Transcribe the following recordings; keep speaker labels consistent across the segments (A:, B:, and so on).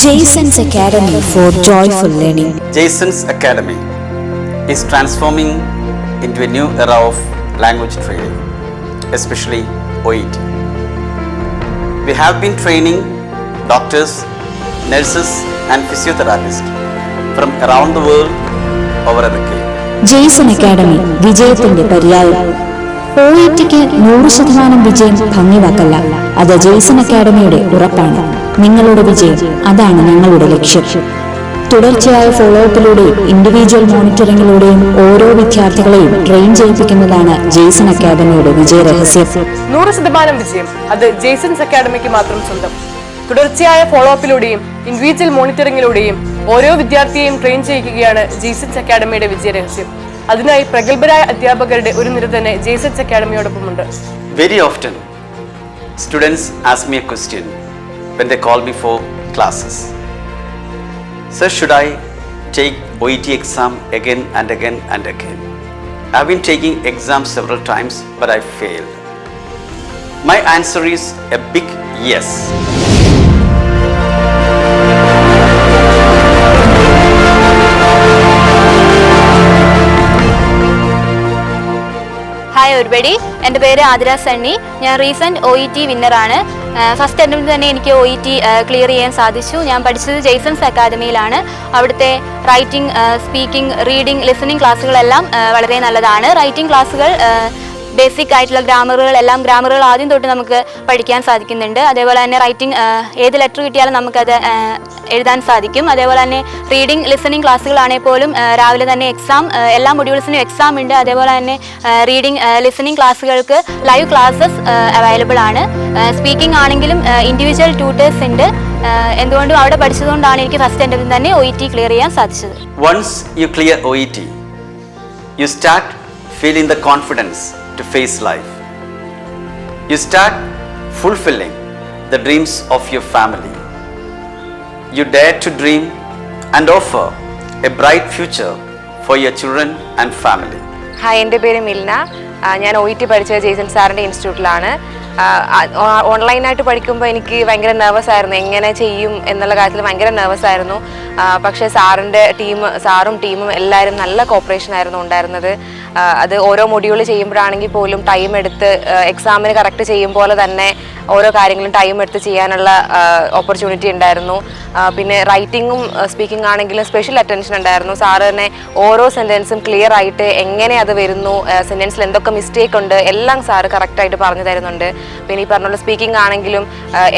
A: Jason's Academy for Joyful Learning.
B: Jason's Academy is transforming into a new era of language training, especially OET. We have been training doctors, nurses, and physiotherapists from around the world over a decade.
A: Jaison academy വിജയത്തിന്റെ പര്യായം O tick നൂറ് ശതമാനം വിജയം ഭംഗിവാക്കല്ല അത് Jason അക്കാഡമിയുടെ ഉറപ്പാണ് നിങ്ങളുടെ വിജയം. അതാണ് ഞങ്ങളുടെ ലക്ഷ്യം. തുടർച്ചയായ ഫോളോ അപ്പിലൂടെയും ഇൻഡിവിജ്വൽ മോണിറ്ററിംഗിലൂടെയും ഓരോ വിദ്യാർത്ഥികളെയും ട്രെയിൻ ചെയ്യിപ്പിക്കുന്നതാണ് ജെയ്സൺ അക്കാദമിയുടെ വിജയ രഹസ്യം.
C: നൂറ് ശതമാനം വിജയം. അത് ജെയ്സൺസ് അക്കാദമിക്ക് മാത്രം സ്വന്തം. തുടർച്ചയായ ഫോളോ അപ്പിലൂടെയും ഇൻഡിവിജ്വൽ മോണിറ്ററിംഗിലൂടെയും ഓരോ വിദ്യാർത്ഥിയെയും ട്രെയിൻ ചെയ്യിക്കുകയാണ് ജെയ്സൺസ് വിജയ രഹസ്യം. അതിനായി പ്രഗത്ഭരായ അധ്യാപകരുടെ ഒരു നിര തന്നെ Jaisons
B: അക്കാദമിയോടൊപ്പമുണ്ട് very often students ask me a question. When they call me for classes. Sir, should I take OET exam again and again and again? I've been taking exams several times, but I failed. My answer is a big yes.
D: Hi ഒരുപടി എന്റെ പേര് ആതിര സണ്ണി ഞാൻ recent O E T വിന്നറാണ് first attempt തന്നെ എനിക്ക് O E T clear ചെയ്യാൻ സാധിച്ചു. ഞാൻ പഠിച്ചത് ജെയ്സൺസ് അക്കാദമിയിലാണ് അവിടുത്തെ റൈറ്റിംഗ് സ്പീക്കിംഗ് റീഡിംഗ് ലിസണിംഗ് ക്ലാസ്സുകളെല്ലാം വളരെ നല്ലതാണ്. റൈറ്റിംഗ് ക്ലാസ്സുകൾ ബേസിക് ആയിട്ടുള്ള ഗ്രാമറുകളെല്ലാം ഗ്രാമറുകൾ ആദ്യം തൊട്ട് നമുക്ക് പഠിക്കാൻ സാധിക്കുന്നുണ്ട്. അതേപോലെ തന്നെ റൈറ്റിംഗ് ഏത് ലെറ്റർ കിട്ടിയാലും നമുക്കത് എഴുതാൻ സാധിക്കും. അതേപോലെ തന്നെ റീഡിംഗ് ലിസണിങ് ക്ലാസ്സുകളാണെങ്കിൽ പോലും രാവിലെ തന്നെ എക്സാം എല്ലാ മൊഡ്യൂൾസിനും എക്സാം ഉണ്ട്. അതേപോലെ തന്നെ റീഡിംഗ് ലിസണിങ് ക്ലാസ്സുകൾക്ക് ലൈവ് ക്ലാസ്സസ് അവൈലബിൾ ആണ്. സ്പീക്കിംഗ് ആണെങ്കിലും ഇൻഡിവിജ്വൽ ട്യൂട്ടേഴ്സ് ഉണ്ട്. എന്തുകൊണ്ടും അവിടെ പഠിച്ചതുകൊണ്ടാണ് എനിക്ക് ഫസ്റ്റ് എന്റെ തന്നെ ഒ ഇ ടി ക്ലിയർ ചെയ്യാൻ സാധിച്ചത്.
B: Once you clear OET, you start feeling the confidence. To face life. You start fulfilling the dreams of your family. You dare to dream and offer a bright future for your children and family.
E: Hi എന്റെ പേര് മിൽന ഞാൻ O E T പഠിച്ചത് ജെയ്സൺ സാറിന്റെ ഇൻസ്റ്റിറ്റ്യൂട്ടിലാണ് ഓൺലൈനായിട്ട് പഠിക്കുമ്പോൾ എനിക്ക് ഭയങ്കര നെർവസ് ആയിരുന്നു എങ്ങനെ ചെയ്യും എന്നുള്ള കാര്യത്തിൽ ഭയങ്കര നെർവസ് ആയിരുന്നു പക്ഷേ സാറിന്റെ ടീം സാറും ടീമും എല്ലാവരും നല്ല കോപ്പറേഷൻ ആയിരുന്നു ഉണ്ടായിരുന്നത് അത് ഓരോ മൊഡ്യൂൾ ചെയ്യുമ്പോഴാണെങ്കിൽ പോലും ടൈം എടുത്ത് എക്സാമിന് കറക്റ്റ് ചെയ്യും പോലെ തന്നെ ഓരോ കാര്യങ്ങളും ടൈം എടുത്ത് ചെയ്യാനുള്ള ഓപ്പർച്യൂണിറ്റി ഉണ്ടായിരുന്നു. പിന്നെ റൈറ്റിങ്ങും സ്പീക്കിംഗ് ആണെങ്കിലും സ്പെഷ്യൽ അറ്റൻഷൻ ഉണ്ടായിരുന്നു. സാറ് തന്നെ ഓരോ സെന്റൻസും ക്ലിയർ ആയിട്ട് എങ്ങനെ അത് വരുന്നു സെന്റൻസിൽ എന്തൊക്കെ മിസ്റ്റേക്ക് ഉണ്ട് എല്ലാം സാറ് കറക്റ്റായിട്ട് പറഞ്ഞു തരുന്നുണ്ട്. പിന്നെ ഈ പറഞ്ഞുള്ള സ്പീക്കിംഗ് ആണെങ്കിലും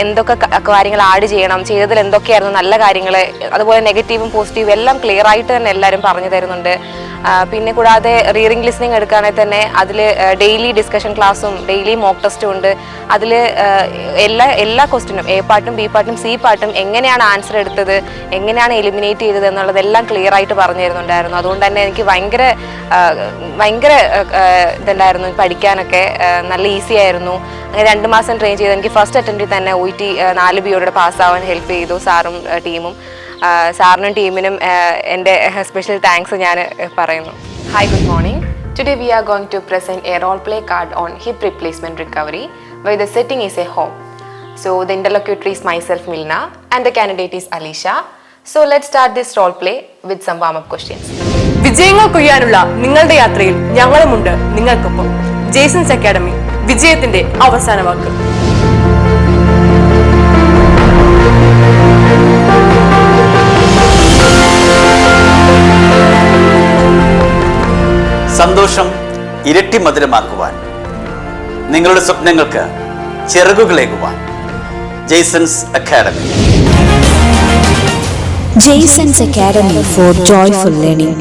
E: എന്തൊക്കെ കാര്യങ്ങൾ ആഡ് ചെയ്യണം ചെയ്തതിൽ എന്തൊക്കെയായിരുന്നു നല്ല കാര്യങ്ങൾ അതുപോലെ നെഗറ്റീവും പോസിറ്റീവും എല്ലാം ക്ലിയർ ആയിട്ട് തന്നെ എല്ലാവരും പറഞ്ഞു തരുന്നുണ്ട്. പിന്നെ കൂടാതെ റീഡിംഗ് ലിസ്ണിംഗ് എടുക്കുകയാണെങ്കിൽ തന്നെ അതിൽ ഡെയിലി ഡിസ്കഷൻ ക്ലാസ്സും ഡെയിലി മോക്ക് ടെസ്റ്റും ഉണ്ട്. അതിൽ എല്ലാ എല്ലാ ക്വസ്റ്റിനും എ പാർട്ടും ബി പാർട്ടും സി പാർട്ടും എങ്ങനെയാണ് ആൻസർ എടുത്തത് എങ്ങനെയാണ് എലിമിനേറ്റ് ചെയ്തത് എന്നുള്ളതെല്ലാം ക്ലിയർ ആയിട്ട് പറഞ്ഞു തരുന്നുണ്ടായിരുന്നു. അതുകൊണ്ട് തന്നെ എനിക്ക് ഭയങ്കര ഭയങ്കര ഇതുണ്ടായിരുന്നു പഠിക്കാനൊക്കെ നല്ല ഈസി ആയിരുന്നു. അങ്ങനെ രണ്ട് മാസം ട്രെയിൻ ചെയ്ത് എനിക്ക് ഫസ്റ്റ് അറ്റൻഡിൽ തന്നെ ഒ ടി നാല് ബിയോടെ പാസ്സാവാൻ ഹെൽപ്പ് ചെയ്തു സാറും ടീമും സാറിനും ടീമിനും എന്റെ സ്പെഷ്യൽ താങ്ക്സ് ഞാൻ പറയുന്നു. Hi good morning today we are going to present a role play card on hip replacement recovery why the setting is a home So the interlocutor is myself Milna and the candidate is Alisha. So let's start this role play with some warm-up questions.
C: വിജയങ്ങൾ കൊയ്യാനുള്ള നിങ്ങളുടെ യാത്രയിൽ ഞങ്ങളുമുണ്ട് നിങ്ങൾക്കൊപ്പം ജേസൺസ് academy വിജയത്തിന്റെ അവസാന വാക്ക്
B: സന്തോഷം ഇരട്ടി മധുരമാക്കുവാൻ നിങ്ങളുടെ സ്വപ്നങ്ങൾക്ക് ചിറകുകളേകുവാൻ Jaisons academy
A: Jaisons academy for joyful Learning.